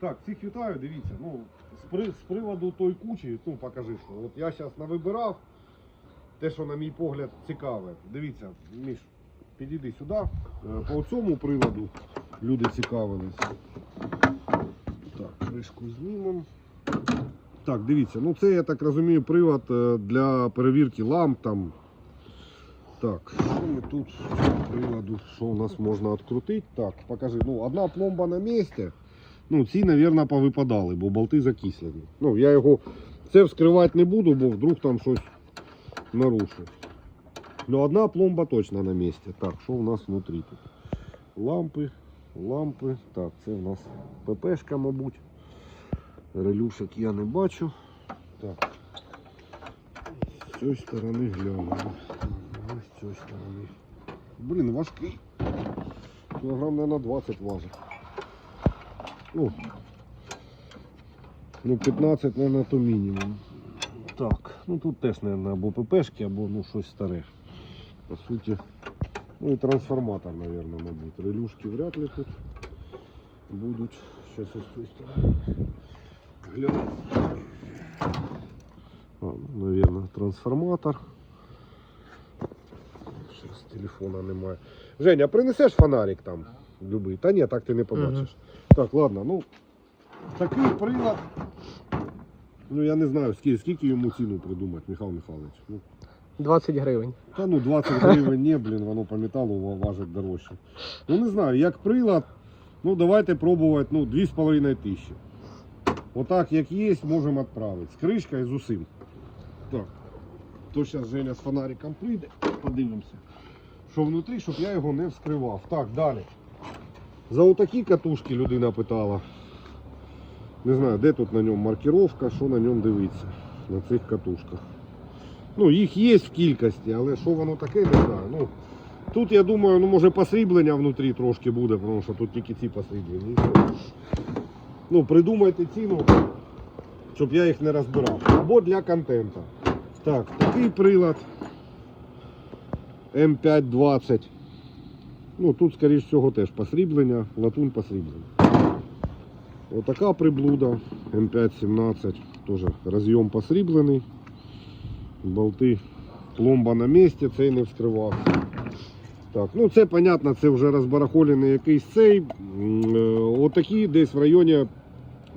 Так, всіх вітаю, дивіться. Ну, з, при, з приводу той кучі, ну покажи, що от я зараз навибирав те, що на мій погляд цікаве. Дивіться, Міш, підійди сюди. Е, По цьому приладу люди цікавились. Так, кришку знімемо. Так, дивіться, ну це я так розумію, привод е, для перевірки ламп там. Так, що ми тут цього що у нас можна відкрутити? Так, покажи. Ну, одна пломба на місці. Ну, ці, мабуть, повипадали, бо болти закислені. Ну, я його це вскривати не буду, бо вдруг там щось нарушу. Ну, одна пломба точно на місці. Так, що у нас внутрі тут? Лампи, лампи. Так, це у нас ППшка, мабуть. Релюшок я не бачу. Так. З цієї сторони глянемо. З цієї сторони. Блін, важкий. Кілограм, мабуть, 20 важить. Ну, ну 15, мабуть, то мінімум. Так, ну тут теж, мабуть, або ППшки, або ну, щось старе. По суті. Ну і трансформатор, мабуть, мабуть. Релюшки вряд ли тут будуть. Зараз ось. Гляну. А, ну, наверное, трансформатор. Зараз телефона немає. Женя, а принесеш фонарик там? Любий. Та ні, так ти не побачиш. Так, ладно, ну такий прилад. Ну я не знаю, скільки, скільки йому ціну придумати, Михайло Михайлович. Ну, 20 гривень. та ну 20 гривень не, блін, воно по металу важить дорожче. Ну не знаю, як прилад, ну давайте пробувати ну, 2,5 тисячі. Отак, як є, можемо відправити. З кришкою з усім. Так. То зараз Женя з фонариком прийде, подивимося. Що внутрі, щоб я його не вскривав. Так, далі. За отакі катушки людина питала. Не знаю, де тут на ньому маркировка, що на ньому дивиться. На цих катушках. Ну, їх є в кількості, але що воно таке, не знаю. Ну, тут я думаю, ну може посріблення внутрі трошки буде, тому що тут тільки ці посріблені. Ну, придумайте ціну, щоб я їх не розбирав. Або для контенту. Так, такий прилад М520. Ну, тут, скоріш всього, теж посріблення, латунь посріблення. Отака приблуда М517, теж розйом посріблений. Болти, пломба на місці, цей не вскривався. Так, ну це понятно, це вже розбарахолений якийсь цей. Е, Отакі десь в районі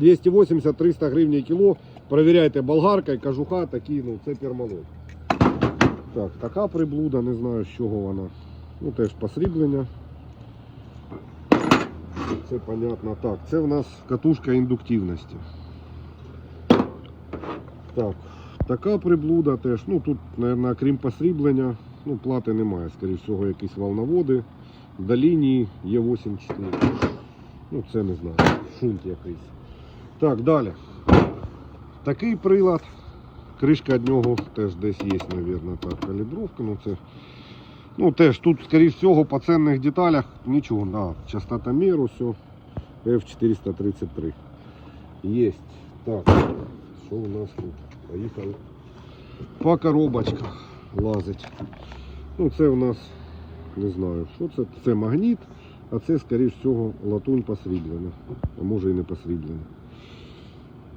280-300 гривень кіло. Провіряйте болгаркою, кажуха, такі, ну це пермалот. Так, така приблуда, не знаю з чого вона. Ну теж посріблення. Це понятно. Так, це в нас катушка індуктивності. Так, така приблуда теж. Ну тут, мабуть, крім посріблення, ну плати немає, скоріш всього, якісь волноводи. До лінії є 8,4. Ну це не знаю. Шунт якийсь. Так, далі. Такий прилад. Кришка від нього теж десь є, мабуть, так, калібровка. Ну, це, ну теж тут, скоріш всього, по ценних деталях нічого. Да, частота міру, все. F433. Есть. Так, що у нас тут? Поїхали. По коробочках лазить. Ну, це у нас, не знаю, що це. Це магніт, а це, скоріш всього, латунь посріблена. А може і не посріблена.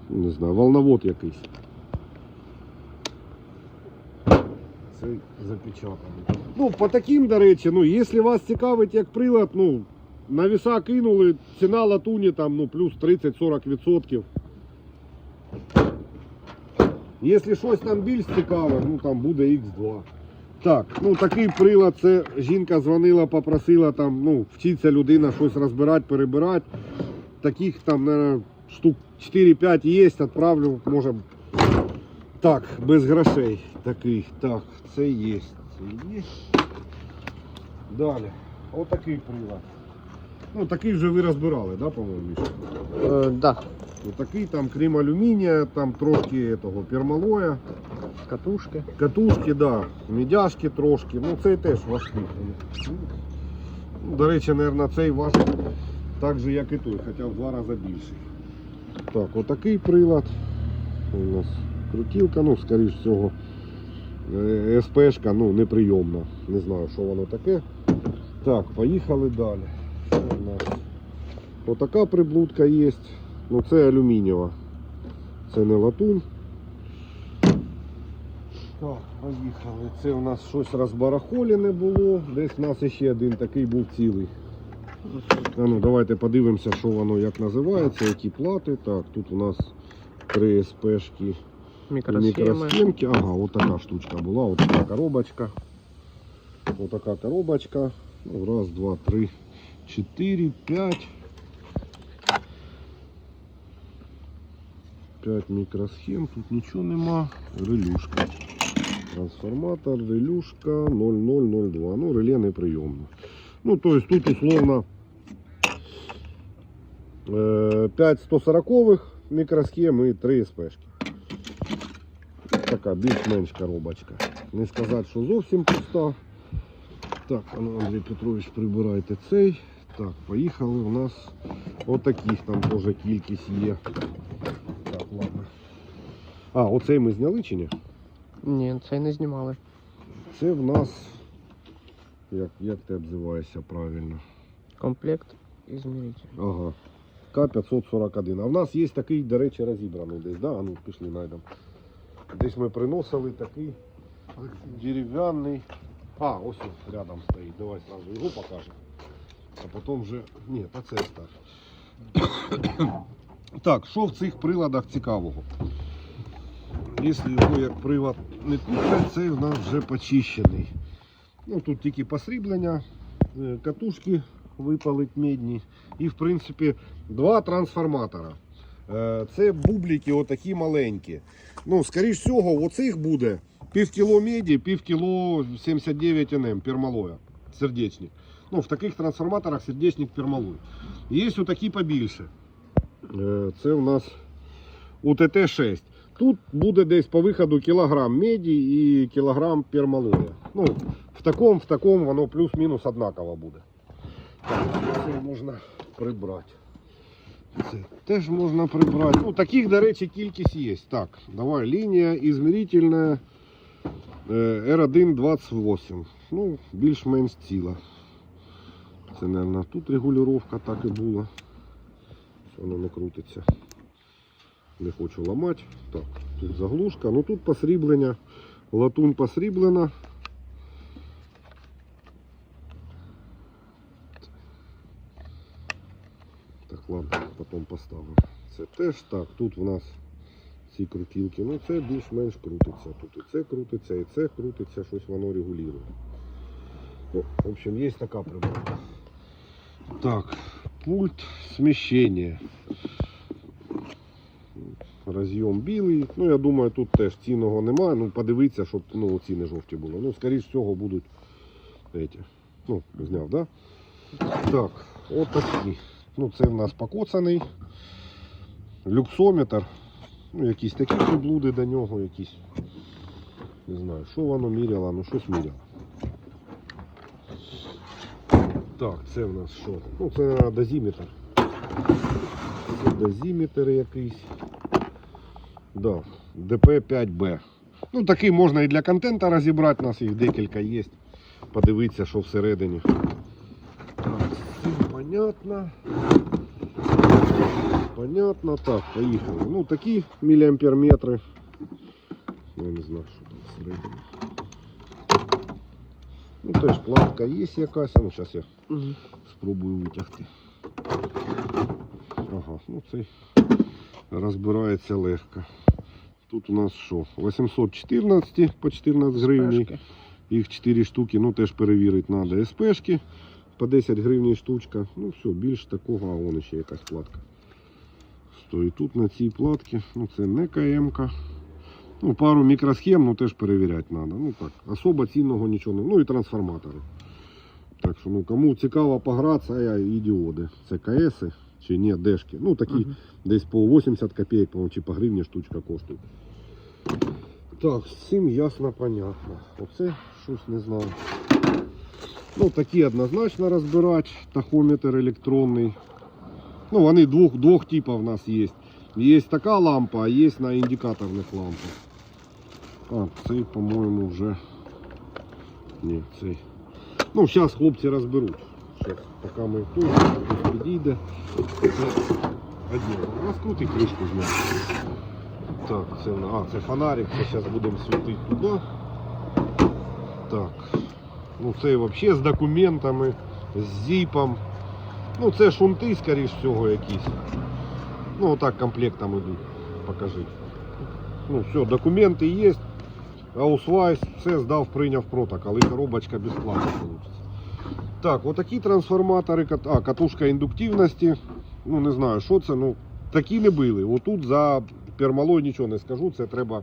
Не знаю, волновод якийсь. Це запечатаний. Ну, по таким, до речі, ну, якщо вас цікавить як прилад, ну, на віса кинули, ціна латуні там, ну, плюс 30-40%. Якщо щось там більш цікаве, ну там буде X2. Так, ну такий прилад, це жінка дзвонила, попросила там, ну, вчиться людина щось розбирати, перебирати. Таких там, наверное, штук 4-5 є, відправлю, може. Так, без грошей. Такий. Так, це є. Це є. Далі. Отакий прилад. Ну, такий вже ви розбирали, да, по-моєму? Е, да. Отакий там, крім алюмінія, там трошки того пермалоя, Катушки. катушки, да, медяшки трошки. Ну цей теж важкий. Ну, До речі, мабуть, цей важить так же, як і той, хоча в два рази більший. Так, отакий прилад. У нас крутілка, ну, скоріш всього, е, СПшка, ну, неприйомна. Не знаю, що воно таке. Так, поїхали далі. Що у нас? Отака приблудка є. Ну це алюмінієва. Це не латунь. Так, поїхали. Це у нас щось розбарахолі не було. Десь у нас ще один такий був цілий. А ну, давайте подивимося, що воно як називається, які плати. Так, тут у нас три СПшки, Мікросхеми. мікросхемки. Ага, от така штучка була, от така коробочка. От така коробочка. Ну, раз, два, три, чотири, п'ять. П'ять мікросхем, тут нічого нема. Релюшка. Трансформатор, релюшка 0002. Ну, реле неприйомне. Ну, то есть тут условно е, 5 140 мікросхем і 3 СПшки. Така більш-менш коробочка. Не сказати, що зовсім пуста. Так, ну, Андрій Петрович, прибирайте цей. Так, поїхали. У нас отаких там теж кількість є. Так, ладно. А, оцей ми зняли чи ні? Ні, цей не знімали. Це в нас. Як, як ти обзиваєшся правильно? Комплект і зміритель. Ага. К-541. А в нас є такий, до речі, розібраний десь, да? А ну, пішли знайдемо. Десь ми приносили такий дерев'яний. А, ось він рядом стоїть. Давай сразу його покажемо. А потім вже. Ні, та це стар. так, що в цих приладах цікавого? Якщо його як привод не куплять, це в нас вже почищений. Ну, тут тільки посріблення, е, катушки випалить медні. І, в принципі, два трансформатора. Е, Це бублики отакі маленькі. Ну, скоріш всього, оцих буде пів кіло меді, пів кіло 79 НМ пермалоя. Сердечник. Ну, в таких трансформаторах сердечник пермалой. Є отакі побільше. Е, Це у нас УТТ-6. Тут буде десь по виходу кілограм меді і кілограм пермалоя. Ну, в такому, в такому воно плюс-мінус однаково буде. Так, це можна прибрати. Це теж можна прибрати. Ну, таких, до речі, кількість є. Так, давай лінія ізмірительна е, R128. Ну, більш-менш ціла. Це, мабуть, тут регулювання так і була. Воно не крутиться. Не хочу ламати. Так, тут заглушка. Ну тут посріблення. Латунь посріблена. Так, ладно, потім поставимо. Це теж так. Тут в нас ці крутілки. Ну це більш-менш крутиться. Тут і це крутиться, і це крутиться, щось воно регулює. Ну, в общем, є така приборка. Так, пульт смещения. Роз'єм білий. Ну, я думаю, тут теж цінного немає. Ну, подивіться, щоб ну, ціни жовті були. Ну, скоріш всього, будуть эти. Ну, зняв, да? Так, от такі. Ну, це в нас покоцаний. Люксометр. Ну, якісь такі приблуди до нього, якісь. Не знаю, що воно міряло, ну щось міряло. Так, це в нас що? Ну, це дозиметр. Це дозиметр якийсь. Да, ДП-5Б. Ну, такий можна і для контента розібрати, у нас їх декілька є. Подивитися, що всередині. Так, цим понятно. Понятно. Так, поїхали. Ну, такі міліамперметри. Я не знаю, що там всередині. Ну, теж платка є якась, ну зараз я спробую витягти. Ага, ну цей розбирається легко. Тут у нас що? 814 по 14 гривень. Їх 4 штуки, ну теж перевірити треба. СПшки по 10 гривень штучка. Ну все, більш такого, а вон ще якась платка. Стоїть тут на цій платці. Ну це не КМ-ка. Ну, пару мікросхем, ну теж перевіряти треба. Ну так, особо цінного нічого не. Ну і трансформатори. Так що, ну кому цікаво погратися, а і діоди. Це КС чи ні, дешки. Ну такі Мгм. десь по 80 копійок, по-моєму, чи по гривні штучка коштує. Так, з цим ясно, понятно. Оце щось не знаю. Ну, такі однозначно розбирати. Тахометр електронний. Ну, вони двох, двох типів в нас є. Є така лампа, а є на індикаторних лампах. А, цей, по-моєму, вже. Ні, цей. Ну, зараз хлопці розберуть. Щас, поки ми тут, хтось підійде. Це Оділ. Розкрути кришку зняти. Так, це, в нас- а, це фонарик, це зараз будемо світити туди. Так. Ну це взагалі з документами, з зіпом. Ну це шунти, скоріш всього, якісь. Ну отак комплектом йдуть. Покажи. Ну все, документи є. Аусвайс, все здав, прийняв протокол. І коробочка безплатно вийде. Так, отакі трансформатори, а, катушка індуктивності. Ну не знаю, що це, ну такі не били. Отут за пермалой нічого не скажу, це треба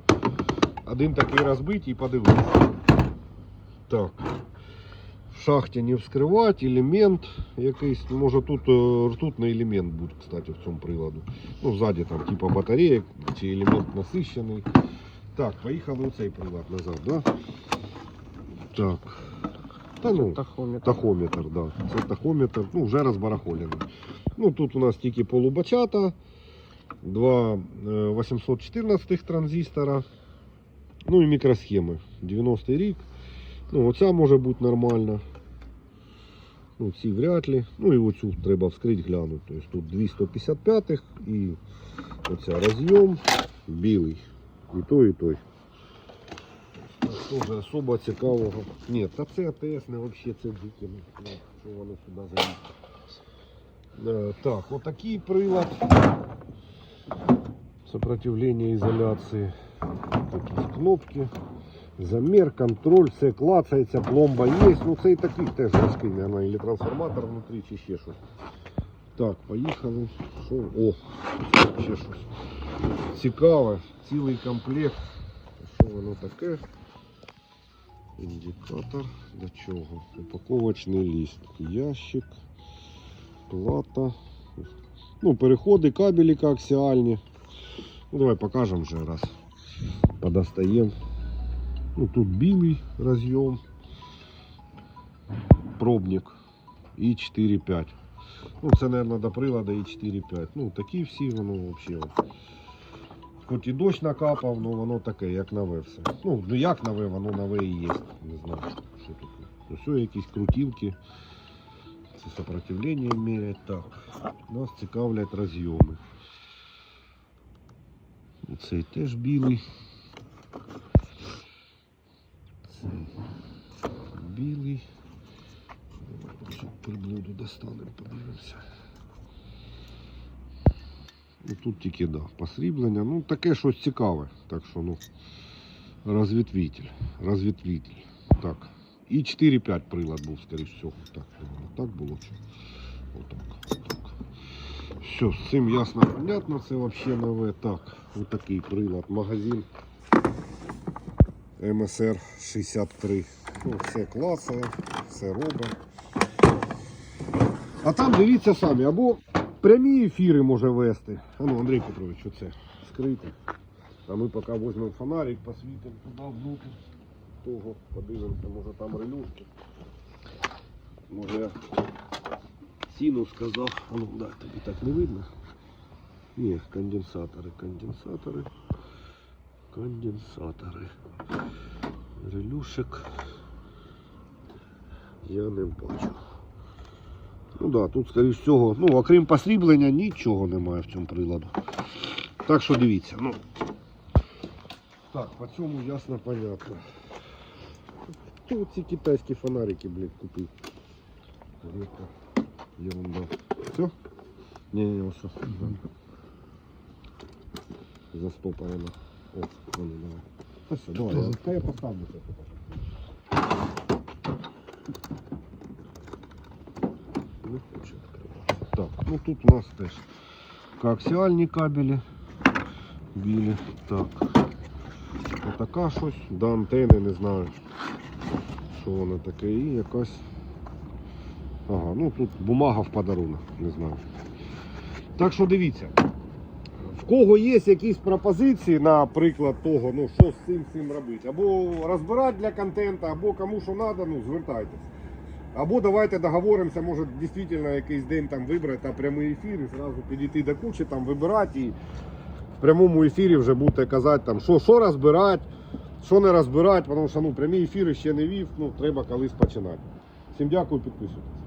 один такий розбити і подивитися. Так. В шахті не вскривати, елемент якийсь, може тут е, ртутний елемент буде, кстати, в цьому приладу. Ну, ззаді там, типа батарея чи елемент насищений. Так, поїхали у цей прилад назад, да? Так. Та ну, Тахометр. Тахометр, да. Це тахометр, ну вже розбарахолений. Ну тут у нас тільки полубачата, два е, 814 транзистора, ну і мікросхеми. 90-й рік. Ну, оця може бути нормальна. Ну, ці вряд ли. Ну і оцю треба вскрити, глянути. Тобто тут 255 і оця розйом білий. І той, і той. Тоже особо цікавого. Ні, та це АТС не взагалі це викину. Ну, Що воно сюди заїде. Е, Так, отакий прилад. Сопротивлення ізоляції. Такі кнопки. Замір, контроль, все клацається, пломба є. Ну цей такий теж важкий, мабуть, или трансформатор внутрі, чи ще щось. Так, поїхали. Що? О, ще щось. Цікаве, цілий комплект. Що воно таке? Індикатор. До чого? Упаковочний ліст. Ящик, плата. Ну, переходи, кабелі коаксіальні. Ну, давай покажемо вже раз. Подостаємо. Ну, тут білий розйом. Пробник. І 4,5. Ну, це, мабуть, до приладу і 4,5. Ну, такі всі воно взагалі. Хоч і дощ накапав, але воно таке, як нове все. Ну, ну як нове, воно нове і є. Не знаю, що тут. Все, якісь крутілки. Це сопротивлення мірять. Так. Нас цікавлять розйоми. Цей теж білий. Цей білий. Приблуду достанемо, подивимося. Ну, тут тільки да, посріблення. Ну, таке щось цікаве. Так що, ну, розвітвитель. Розвітвитель. Так. І 4-5 прилад був, скоріш всього. Так, так було чи? Отак. Так. Все, з цим ясно, понятно, це взагалі нове. Так, отакий прилад. Магазин МСР 63. Ну, все клацає, все робить. А там дивіться самі, або прямі ефіри може вести. А ну, Андрій Петрович, що це? Скрити. А ми поки візьмемо фонарик, посвітимо туди внутрь того, подивимося, може там релюшки. Може я ціну сказав. А ну да, тобі так не видно. Ні, конденсатори, конденсатори. Конденсатори. Релюшек. Я не бачу. Ну да, тут, скоріш всього, ну, окрім посріблення, нічого немає в цьому приладу. Так що дивіться, ну. Так, по цьому ясно понятно. Хто ці китайські фонарики, блядь, купив? Ерунда. Все? Не-не-не, все. Застопано. О, ну, давай. Ну все, давай, я, та я поставлю це. Не хоче відкриватися. Так, ну тут у нас теж коаксіальні кабелі білі. Так. Отака щось, до антени, не знаю, що воно таке. І якась. Ага, ну тут бумага в подарунок, не знаю. Так що дивіться. В кого є якісь пропозиції, наприклад, того, ну що з цим цим робити, або розбирати для контенту, або кому що треба, ну звертайтесь. Або давайте договоримося, може дійсно якийсь день там вибрати та прямий ефір і зразу підійти до кучі, там вибирати і в прямому ефірі вже будете казати, там, що, що розбирати, що не розбирати, тому що ну, прямі ефіри ще не вів, ну треба колись починати. Всім дякую, підписуйтесь.